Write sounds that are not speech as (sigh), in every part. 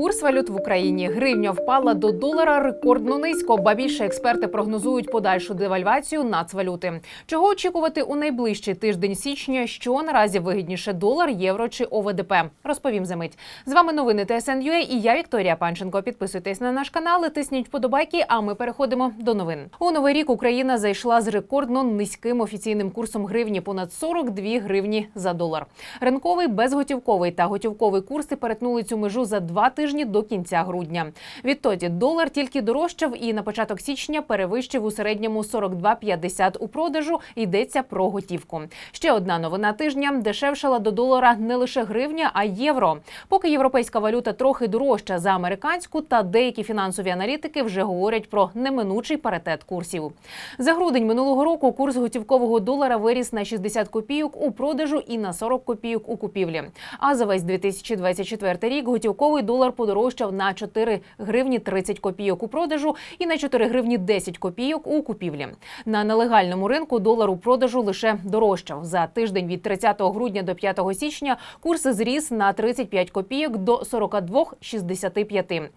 Курс валют в Україні гривня впала до долара рекордно низько. Ба більше експерти прогнозують подальшу девальвацію нацвалюти. Чого очікувати у найближчий тиждень січня? Що наразі вигідніше долар, євро чи ОВДП? Розповім за мить. З вами новини ТСНЮА і я Вікторія Панченко. Підписуйтесь на наш канал, тисніть вподобайки. А ми переходимо до новин. У новий рік Україна зайшла з рекордно низьким офіційним курсом гривні понад 42 гривні за долар. Ринковий, безготівковий та готівковий курси перетнули цю межу за два тижні до кінця грудня. Відтоді долар тільки дорожчав і на початок січня перевищив у середньому 42,50 у продажу. Йдеться про готівку. Ще одна новина тижня дешевшала до долара не лише гривня, а й євро. Поки європейська валюта трохи дорожча за американську, та деякі фінансові аналітики вже говорять про неминучий паритет курсів. За грудень минулого року курс готівкового долара виріс на 60 копійок у продажу і на 40 копійок у купівлі. А за весь 2024 рік готівковий долар подорожчав на 4 гривні 30 копійок у продажу і на 4 гривні 10 копійок у купівлі. На нелегальному ринку долар у продажу лише дорожчав. За тиждень від 30 грудня до 5 січня курс зріс на 35 копійок до 42,65.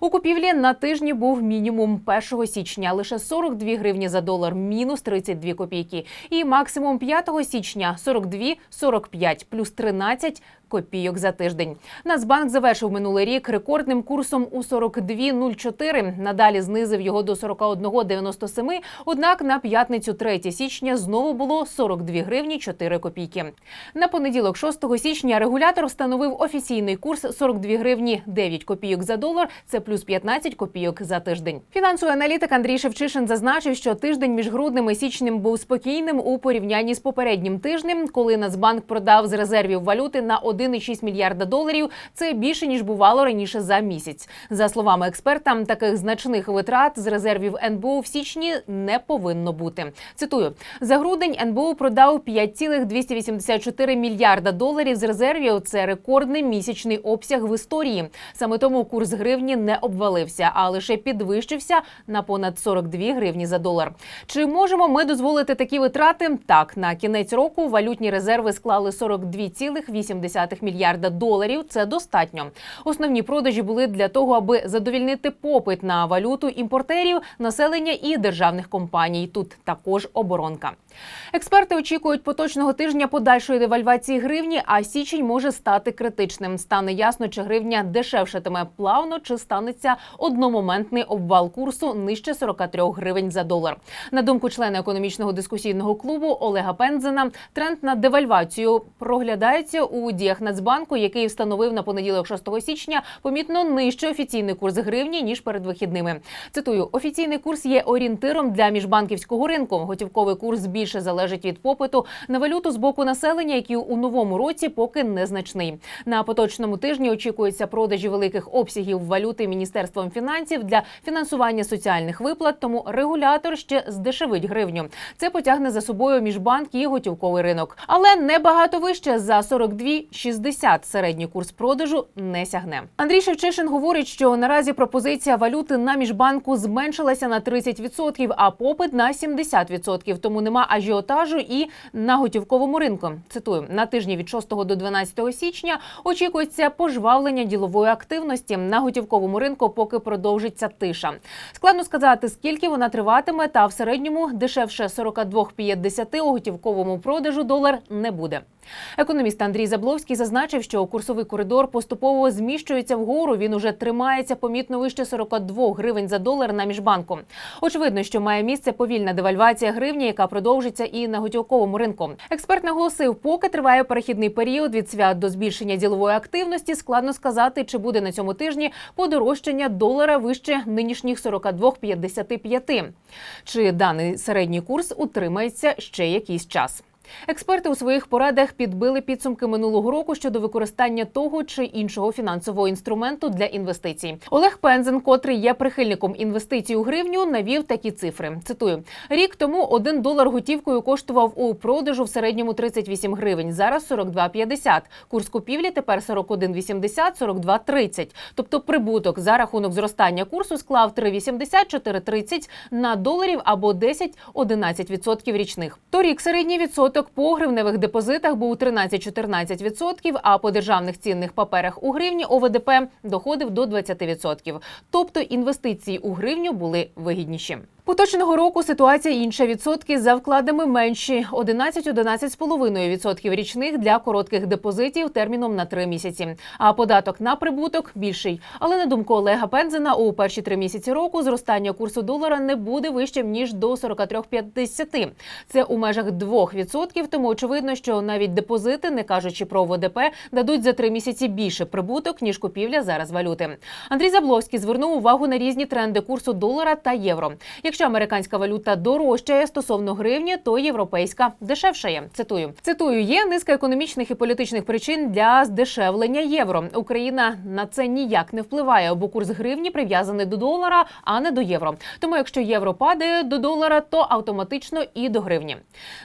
У купівлі на тижні був мінімум 1 січня лише 42 гривні за долар, мінус 32 копійки. І максимум 5 січня 42,45, плюс 13 копійок за тиждень. Нацбанк завершив минулий рік рекордним курсом у 42,04. Надалі знизив його до 41,97. Однак на п'ятницю 3 січня знову було 42 гривні 4 копійки. На понеділок, 6 січня, регулятор встановив офіційний курс 42 гривні 9 копійок за долар. Це плюс 15 копійок за тиждень. Фінансовий аналітик Андрій Шевчишин зазначив, що тиждень між груднем і січнем був спокійним у порівнянні з попереднім тижнем, коли Нацбанк продав з резервів валюти на 1,6 мільярда доларів. Це більше ніж бувало раніше за місяць. За словами експерта, таких значних витрат з резервів НБУ в січні не повинно бути. Цитую за грудень НБУ продав 5,284 мільярда доларів з резервів. Це рекордний місячний обсяг в історії. Саме тому курс гривні не обвалився, а лише підвищився на понад 42 гривні за долар. Чи можемо ми дозволити такі витрати? Так, на кінець року валютні резерви склали 42,8 мільярда доларів. Це достатньо. Основні продажі були для того, аби задовільнити попит на валюту імпортерів, населення і державних компаній. Тут також оборонка. Експерти очікують поточного тижня подальшої девальвації гривні, а січень може стати критичним. Стане ясно, чи гривня дешевшатиме плавно, чи станеться одномоментний обвал курсу нижче 43 гривень за долар. На думку члена економічного дискусійного клубу Олега Пензена, тренд на девальвацію проглядається у діях Нацбанку, який встановив на понеділок 6 січня помітно нижче офіційний курс гривні ніж перед вихідними. Цитую: офіційний курс є орієнтиром для міжбанківського ринку. Готівковий курс більше залежить від попиту на валюту з боку населення, який у новому році поки незначний. На поточному тижні очікується продажі великих обсягів валюти міністерством фінансів для фінансування соціальних виплат. Тому регулятор ще здешевить гривню. Це потягне за собою міжбанк і готівковий ринок, але не багато вище за 42,60 середній курс продажу не сягне. Андрій Шевчишин говорить, що наразі пропозиція валюти на міжбанку зменшилася на 30%, а попит на 70%. Тому нема ажіотажу і на готівковому ринку. Цитую на тижні від 6 до 12 січня очікується пожвавлення ділової активності на готівковому ринку, поки продовжиться тиша. Складно сказати, скільки вона триватиме, та в середньому дешевше 42,50 у готівковому продажу долар не буде. Економіст Андрій Забловський зазначив, що курсовий коридор поступово зміщується вгору. Він уже тримається помітно вище 42 гривень за долар на міжбанку. Очевидно, що має місце повільна девальвація гривні, яка продовжиться і на готівковому ринку. Експерт наголосив, поки триває перехідний період від свят до збільшення ділової активності, складно сказати, чи буде на цьому тижні подорожчання долара вище нинішніх 42,55. Чи даний середній курс утримається ще якийсь час. Експерти у своїх порадах підбили підсумки минулого року щодо використання того чи іншого фінансового інструменту для інвестицій. Олег Пензен, котрий є прихильником інвестицій у гривню, навів такі цифри. Цитую: рік тому один долар готівкою коштував у продажу в середньому 38 гривень. Зараз 42,50. Курс купівлі тепер 41,80, 42,30. Тобто прибуток за рахунок зростання курсу склав 3,80, 4,30 на доларів або 10-11% річних. Торік середній відсоток відсоток по гривневих депозитах був 13-14%, а по державних цінних паперах у гривні ОВДП доходив до 20%. Тобто інвестиції у гривню були вигідніші. Поточного року ситуація інша. Відсотки за вкладами менші 11-11,5% річних для коротких депозитів терміном на три місяці. А податок на прибуток більший. Але на думку Олега Пензена, у перші три місяці року зростання курсу долара не буде вищим ніж до 43,50. Це у межах 2%, тому очевидно, що навіть депозити, не кажучи про ВДП, дадуть за три місяці більше прибуток ніж купівля зараз валюти. Андрій Забловський звернув увагу на різні тренди курсу долара та євро. Якщо американська валюта дорожчає стосовно гривні, то європейська дешевшає. Цитую цитую, є низка економічних і політичних причин для здешевлення євро. Україна на це ніяк не впливає, бо курс гривні прив'язаний до долара, а не до євро. Тому, якщо євро падає до долара, то автоматично і до гривні.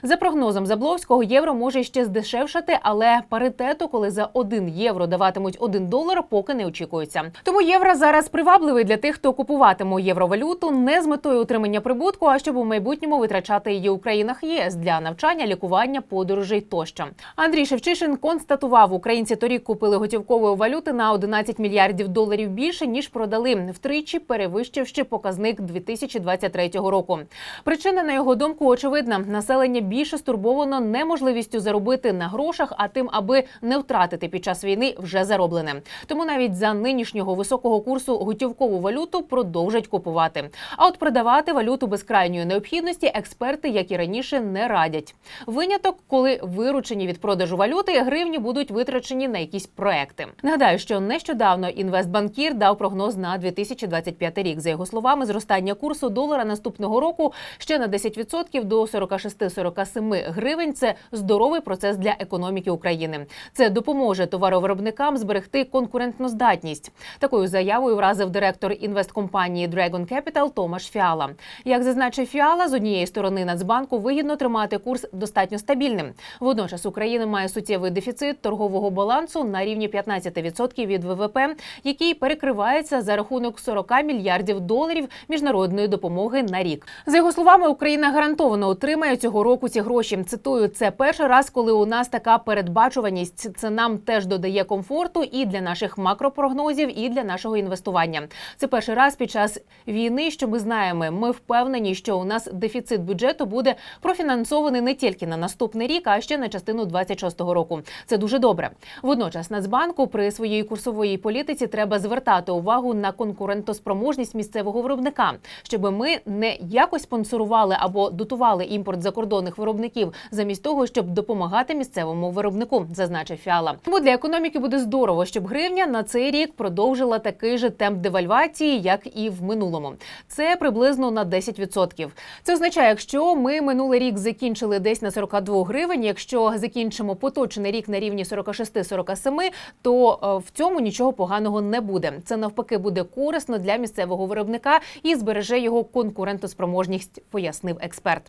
За прогнозом Забловського, євро може ще здешевшати, але паритету, коли за 1 євро даватимуть 1 долар, поки не очікується. Тому євро зараз привабливий для тих, хто купуватиме євровалюту не з метою отримання прибутку, а щоб у майбутньому витрачати її у країнах ЄС для навчання, лікування, подорожей тощо. Андрій Шевчишин констатував, українці торік купили готівкової валюти на 11 мільярдів доларів більше ніж продали, втричі перевищивши показник 2023 року. Причина, на його думку, очевидна: населення більше стурбовано неможливістю заробити на грошах, а тим, аби не втратити під час війни вже зароблене. Тому навіть за нинішнього високого курсу готівкову валюту продовжать купувати. А от продавати валюту без крайньої необхідності експерти, як і раніше, не радять. Виняток, коли виручені від продажу валюти гривні будуть витрачені на якісь проекти. Нагадаю, що нещодавно інвестбанкір дав прогноз на 2025 рік. За його словами, зростання курсу долара наступного року ще на 10% до 46-47 гривень. Це здоровий процес для економіки України. Це допоможе товаровиробникам зберегти конкурентноздатність. Такою заявою вразив директор інвесткомпанії Dragon Capital Томаш Фіала. Як зазначив Фіала, з однієї сторони Нацбанку вигідно тримати курс достатньо стабільним. Водночас Україна має суттєвий дефіцит торгового балансу на рівні 15% від ВВП, який перекривається за рахунок 40 мільярдів доларів міжнародної допомоги на рік. За його словами, Україна гарантовано отримає цього року ці гроші. Цитую, це перший раз, коли у нас така передбачуваність. Це нам теж додає комфорту і для наших макропрогнозів, і для нашого інвестування. Це перший раз під час війни, що ми знаємо. Ми впевнені, що у нас дефіцит бюджету буде профінансований не тільки на наступний рік, а ще на частину 26-го року. Це дуже добре. Водночас Нацбанку при своїй курсовій політиці треба звертати увагу на конкурентоспроможність місцевого виробника, щоб ми не якось спонсорували або дотували імпорт закордонних виробників, замість того, щоб допомагати місцевому виробнику, зазначив Фіала. Тому для економіки буде здорово, щоб гривня на цей рік продовжила такий же темп девальвації, як і в минулому. Це приблизно на 10%. Це означає, якщо ми минулий рік закінчили десь на 42 гривень, якщо закінчимо поточний рік на рівні 46-47, то е, в цьому нічого поганого не буде. Це навпаки буде корисно для місцевого виробника і збереже його конкурентоспроможність, пояснив експерт.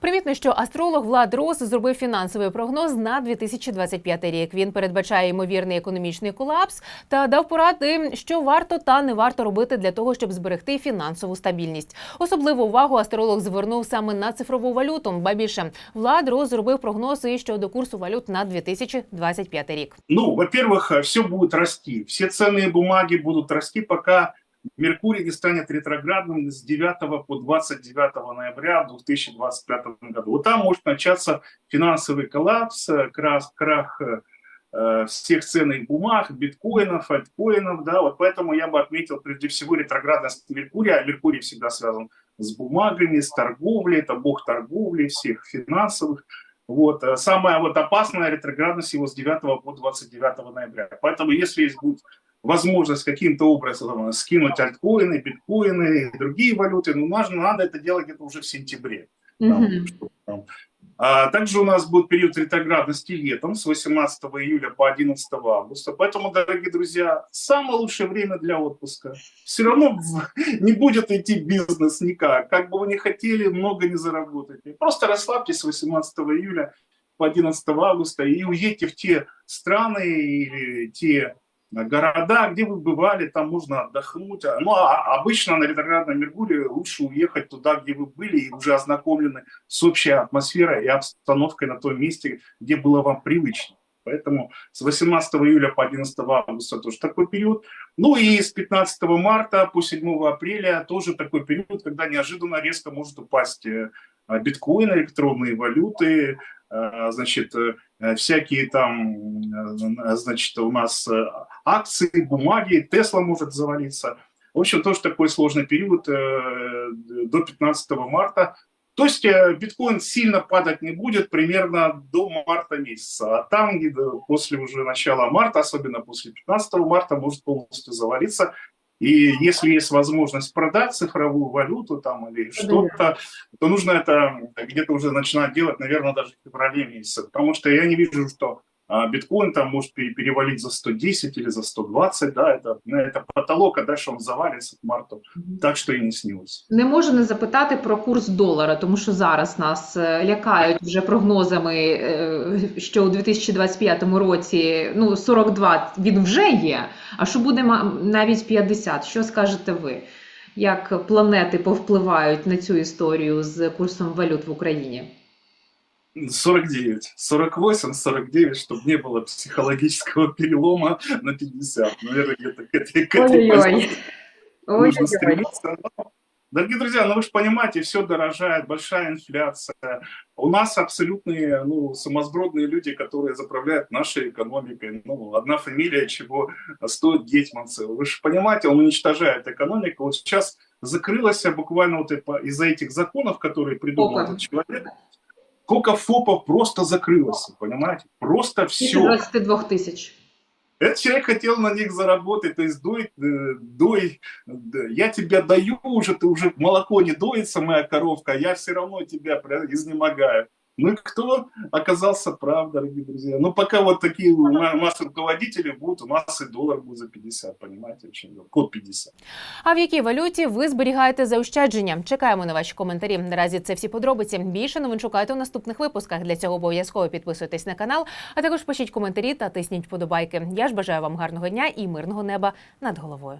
Примітно, що астролог Влад Рос зробив фінансовий прогноз на 2025 рік. Він передбачає ймовірний економічний колапс та дав поради, що варто та не варто робити для того, щоб зберегти фінансову стабільність. Особливу увагу астролог звернув саме на цифрову валюту. Ба більше Влад Рос зробив прогноз і щодо курсу валют на 2025 рік. Ну, во-первых, все будет расти. Все ценные бумаги будут расти, пока Меркурий не станет ретроградным с 9 по 29 ноября 2025 году. Вот там может начаться финансовый коллапс, э, крах, крах э, всех ценных бумаг, биткоинов, альткоинов. Да? Вот поэтому я бы отметил прежде всего ретроградность Меркурия. А Меркурий всегда связан с бумагами, с торговлей. Это бог торговли всех финансовых. Вот. э, Самая вот опасная ретроградность его с 9 по 29 ноября. Поэтому если есть будет возможность каким-то образом скинуть альткоины, биткоины и другие валюты, ну, нужно, надо это делать где-то уже в сентябре. Там, чтобы там. А также у нас будет период ретроградности летом с 18 июля по 11 августа. Поэтому, дорогие друзья, самое лучшее время для отпуска. Все равно (laughs) не будет идти бизнес никак. Как бы вы ни хотели, много не заработаете. Просто расслабьтесь с 18 июля по 11 августа и уедьте в те страны или те города, где вы бывали, там можно отдохнуть. Ну, а обычно на ретроградном Меркурии лучше уехать туда, где вы были и уже ознакомлены с общей атмосферой и обстановкой на том месте, где было вам привычно. Поэтому с 18 июля по 11 августа тоже такой период. Ну и с 15 марта по 7 апреля тоже такой период, когда неожиданно резко может упасть э, биткоин, электронные валюты, э, значит, э, всякие там, э, значит, у нас э, акции, бумаги, Тесла может завалиться. В общем, тоже такой сложный период до 15 марта. То есть биткоин сильно падать не будет примерно до марта месяца. А там после уже начала марта, особенно после 15 марта, может полностью завалиться. И если есть возможность продать цифровую валюту там или что-то, то нужно это где-то уже начинать делать, наверное, даже в феврале месяце. Потому что я не вижу, что биткоин там может пере- перевалить за 110 или за 120, да, это, ну, это потолок, а дальше он завалится к марту. Так что и не снилось. Не можу не запитати про курс долара, тому що зараз нас е, лякають вже прогнозами, е, що у 2025 році ну 42 він вже є. А що буде навіть 50? Що скажете ви? Як планети повпливають на цю історію з курсом валют в Україні? 49, 48, 49, чтобы не было психологического перелома на 50. Наверное, где-то к этой, к этой Ой-ой-ой. нужно Ой-ой-ой. стремиться. Но, Дорогие друзья, ну вы же понимаете, все дорожает, большая инфляция. У нас абсолютные, ну, сумасбродные люди, которые заправляют нашей экономикой. Ну, одна фамилия, чего стоит Гетманцев. Вы же понимаете, он уничтожает экономику. Вот сейчас закрылась буквально вот из-за этих законов, которые придумал Опа. этот человек. Сколько ФОПов просто закрылось, понимаете? Просто все. 22 тисяч. Этот человек хотел на них заработать, то есть дой, э, дой, я тебя даю уже, ты уже молоко не доится, моя коровка, я все равно тебя изнемогаю. Ну и кто оказался прав, дорогие друзья? Ну пока вот такие у на- у нас руководители будут, у нас и доллар будет за 50, понимаете, очень код 50. А в якій валюті ви зберігаєте заощадження? Чекаємо на ваші коментарі. Наразі це всі подробиці. Більше новин шукайте у наступних випусках. Для цього обов'язково підписуйтесь на канал, а також пишіть коментарі та тисніть подобайки. Я ж бажаю вам гарного дня і мирного неба над головою.